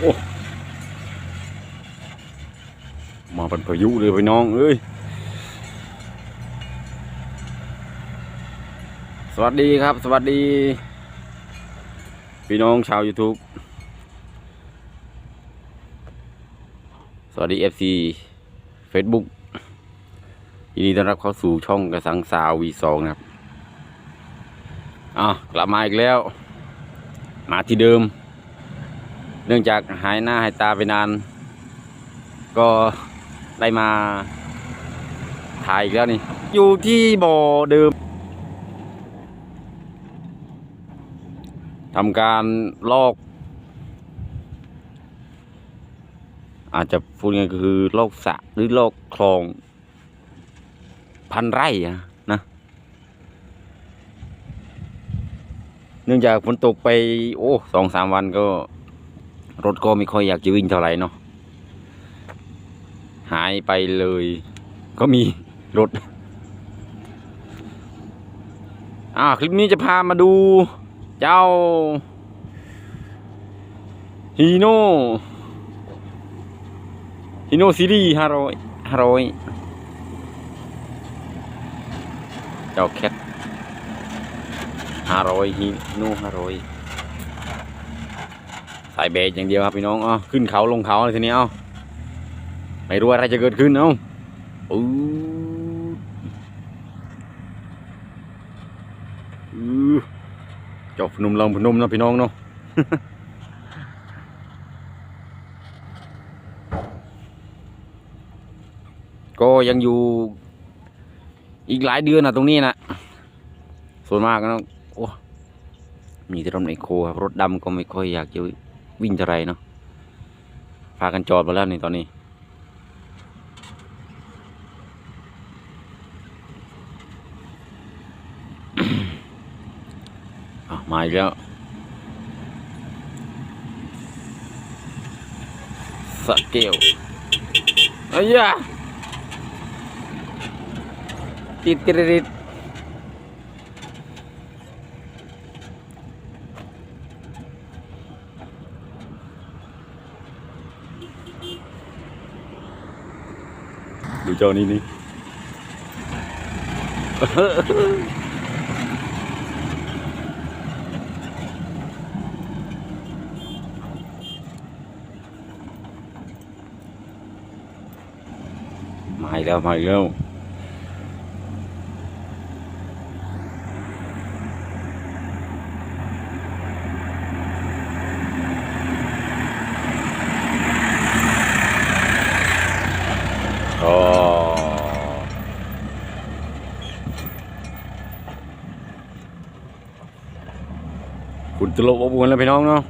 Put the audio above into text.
โอ้มาเป็นพายุเลยพี่น้องเอ้ย สวัสดีครับ สวัสดี พี่น้องชาว YouTube สวัสดี FC Facebook ยินดีต้อนรับเข้าสู่ช่องกระสังสาว V2 นะครับ อะ กลับมาอีกแล้ว มาที่เดิม เนื่องจากหายหน้าหายตาไปนาน ก็ได้มาถ่ายอีกแล้วนี่ อยู่ที่บ่อเดิมทำการลอก อาจจะพูดง่ายก็คือลอกสะหรือลอกคลอง พันไร่อะนะ เนื่องจากฝนตกไปโอ้สองสามวันก็ รถก็ไม่ค่อยอยากจะวิ่งเท่าไหร่เนาะหายไปเลย ก็มีรถอ่าคลิปนี้จะพามาดูเจ้าฮีโน่ฮีโน่ซีรีส์ห้าร้อยห้าร้อยเจ้าแคท ห้าร้อยฮีโน่ห้าร้อยสายเบรกอย่างเดียวครับพี่น้องอ๋อขึ้นเขาลงเขาเลยทีนี้เอ้าไม่รู้อะไรจะเกิดขึ้นเอ้าอู้อู้เจบพนมลงพนมนะพี่น้องเนาะก็ยังอยู่อีกหลายเดือนนะตรงนี้นะส่วนมากนะ โอ้มีแต่รถไอโคครับรถดำก็ไม่ค่อยอยากจะวิ่งเท่าไรเนาะพากันจอดมาแล้วนี่ตอนนี้อะมาอีกแล้วสเกลเอ้ยยะติดกระดิ ดูเจ้านี่นี่มาอีกแล้วมาอีกแล้วอ๋อ คุณตลบอบอวนแล้วพี่น้องเนาะ